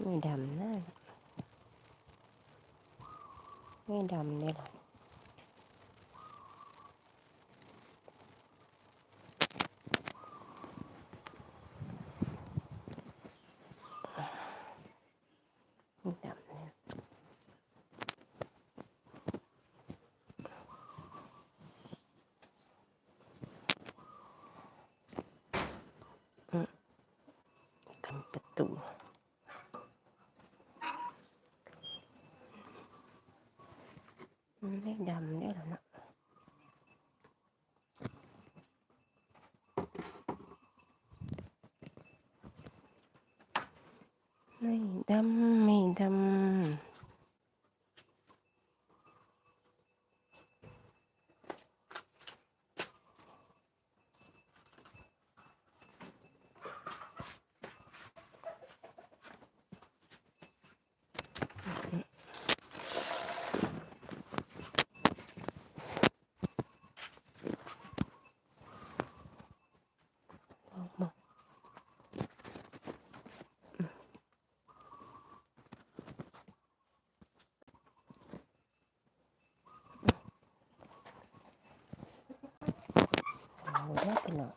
ไม่ดำนะไม่ดำเลยหรอไม่ดำเนี่ยอืมทำประตู มันไม่ดำได้หรอเนาะไม่ดำไม่ดำออกมา เอาได้ไปหน่อย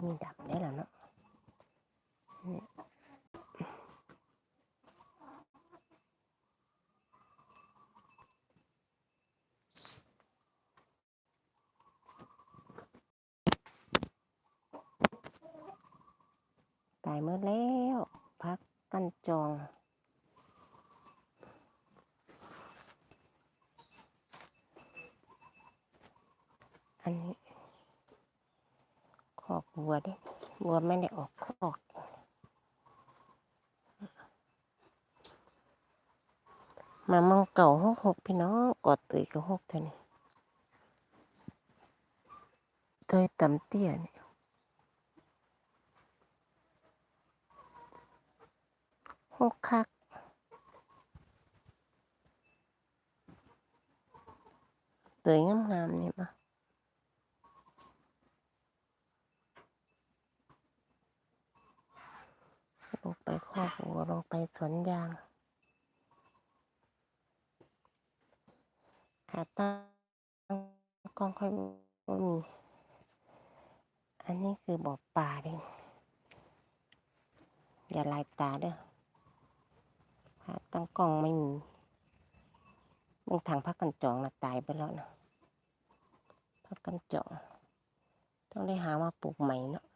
มีดำได้แล้วเนาะตายเมื่อแล้ว พักกันจอง อันนี้ขอกวัวด้วัวไม่ได้ออกคอกมามองเก่าหกหกพี่น้องกอดตุยกับหกเท่านี้เตยต่ำเตี้ยนี่หกคักเตยงามๆนี่มาลงไปคอกวัวลงไป สวนยางขาตั้งกล้องค่อยมีอันนี้คือบ่อปลาเด้อย่าลายตาเด้อขาตั้งกล้องไม่มีมึงทางพักกันจองนะตายไปแล้วนะพักกันจอง ต้องได้หามาปลูกใหม่เนาะ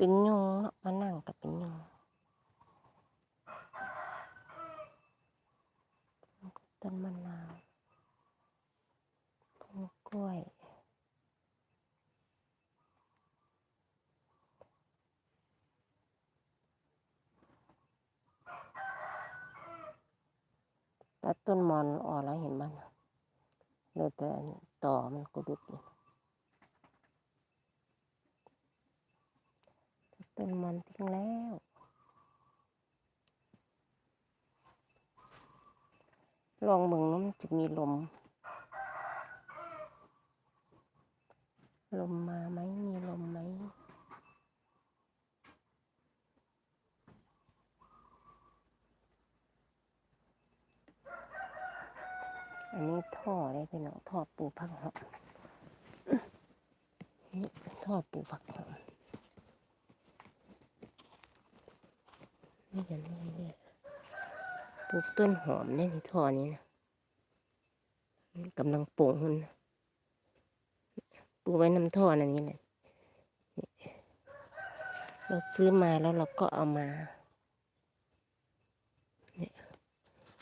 เป็นยุงมานั่งกับเป็นยุงต้นมะนาวต้นกล้วยตัดต้นมอนออกแล้วเห็นมันเหลือแต่ต่อมันกุดุดอยู่ ต้นมอนทิ้งแล้ว ลองเบิ่งนาะมันจะมีลม ลมมาไหมมีลมไหมอันนี้ท่อได้พี่น้องท่อปูผักหอมท่อปูผักหอม นี่กันนี่เนี่ยปลูกต้นหอมเนี่ยในท่อนี้นะกำลังปลูกมันนะปลูกไว้น้ำท่อนั่นนี่แหละเราซื้อมาแล้วเราก็เอามาเนี่ย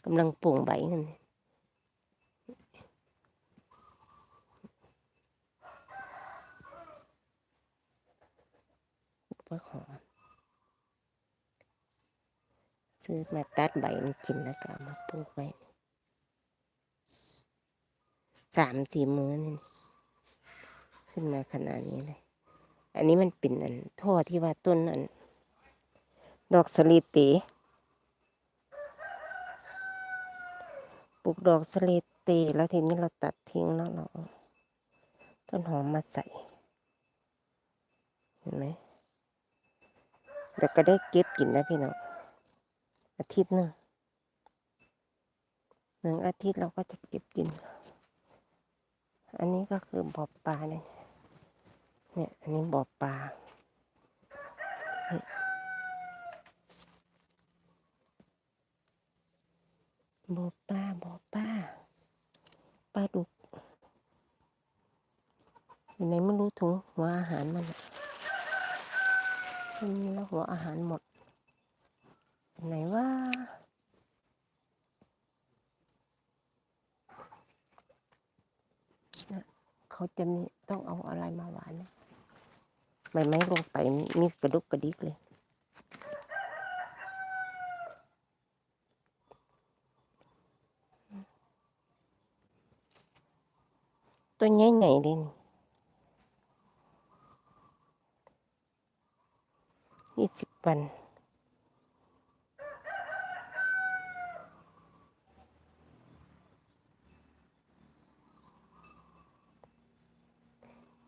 กำลังปลูกใบนั่นนี่ผักหอม ซื้อมาตัดใบมันกินแล้วก็มาปลูกไว้สามสี่มื้อนี่ขึ้นมาขนาดนี้เลย อันนี้มันเป็นอันท่อที่ว่าต้นอัน ดอกสลิตีปลูกดอกสลเตแล้วทีนี้เราตัดทิ้งแล้วเราเอาต้นหอมมาใส่ เห็นไหมเดี๋ยวก็ได้เก็บกินนะพี่น้อง อาทิตย์หนึ่งหนึ่งอาทิตย์เราก็จะเก็บกิน อันนี้ก็คือบ่อปลาเนี่ยเนี่ย อันนี้บ่อปลานี่บ่อปลาบ่อปลาปลาดุกอยู่ไหนไม่รู้ถุงหัวอาหารมันมันมีแล้วหัวอาหารหมด ไหนว่าเขาจะมีต้องเอาอะไรมาหวานนะใบไม้ลงไปมีกระดุกกระดิกเลยตัวใหญ่ใหญ่เลยนี่ยี่สิบวัน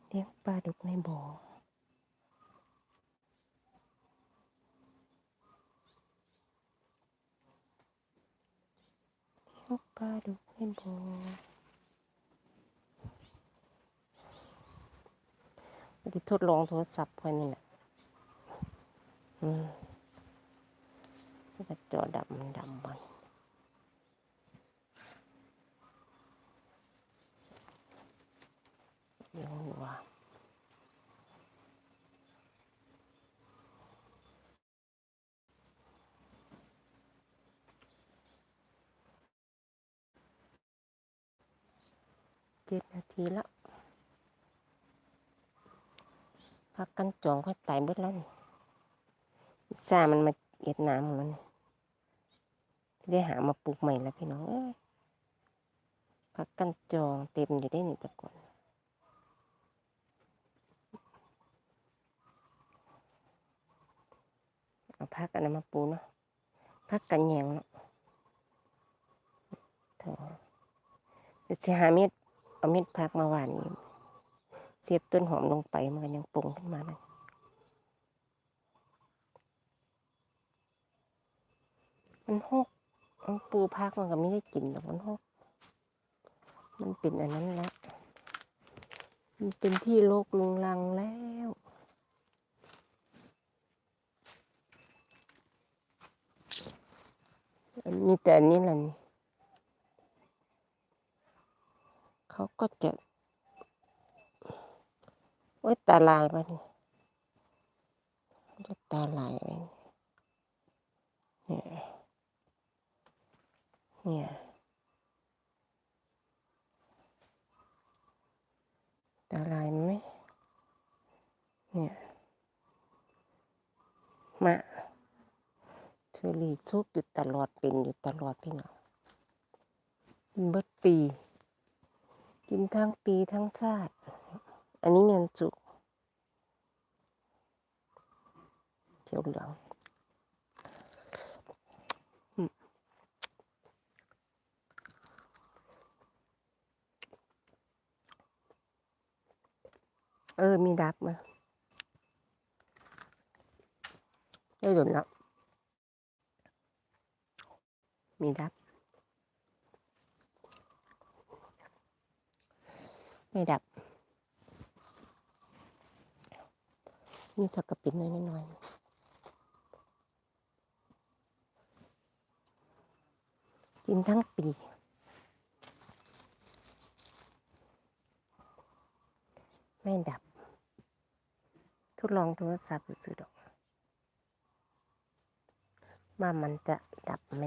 เลี้ยงปลาดุกในบ่อเลี้ยงปลาดุกในบ่อที่ทดลองโทรศัพท์เพื่อนี่แหละอืมแล้วก็จอดำมันดำบัง เดี๋ยวหัวเจ็ดนาทีแล้วพักกันจองค่อยตายเบิดแล้วนี่ซามันมาเอ็ดน้ำของมันได้หามาปลูกใหม่แล้วพี่น้องเอ้ยพักกันจองเต็มอยู่ได้หนี่แตะกอน เอาพักอันนั้นมาปูเนาะพักกันแยงเนาะเถอดจะหาเม็ดเอาเม็ดพักมาหวานนี่เสียบต้นหอมลงไปมันก็ยังปรุงขึ้นมาเลยมันหกมันปูพักมันก็ไม่ได้กินหรอกมันหกมันเป็นอันนั้นแล้ว มันเป็นที่โลกลุงลังแล้ว มีแต่นี้แหละนี่เขาก็จะโอ้ยตาลายไปนี่จะตาลายไปเนี่ยเนี่ยตาลายไหมเนี่ยมาเชอรี่ซุกอยู่ตลอดเป็นอยู่ตลอดพี่น้องเบิดปี กินทั้งปีทั้งชาติ อันนี้เมียนจุเขียวเหลืองเออ มีดับมาได้หล่นแล้ว มีดับ ไม่ดับ นี่สักกระปิดน้อยน่อยกินทั้งปีไม่ดับ ทดลองโทรศัพท์ซื้อๆดอกว่ามันจะดับไหม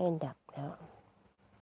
ไม่ดับแล้ว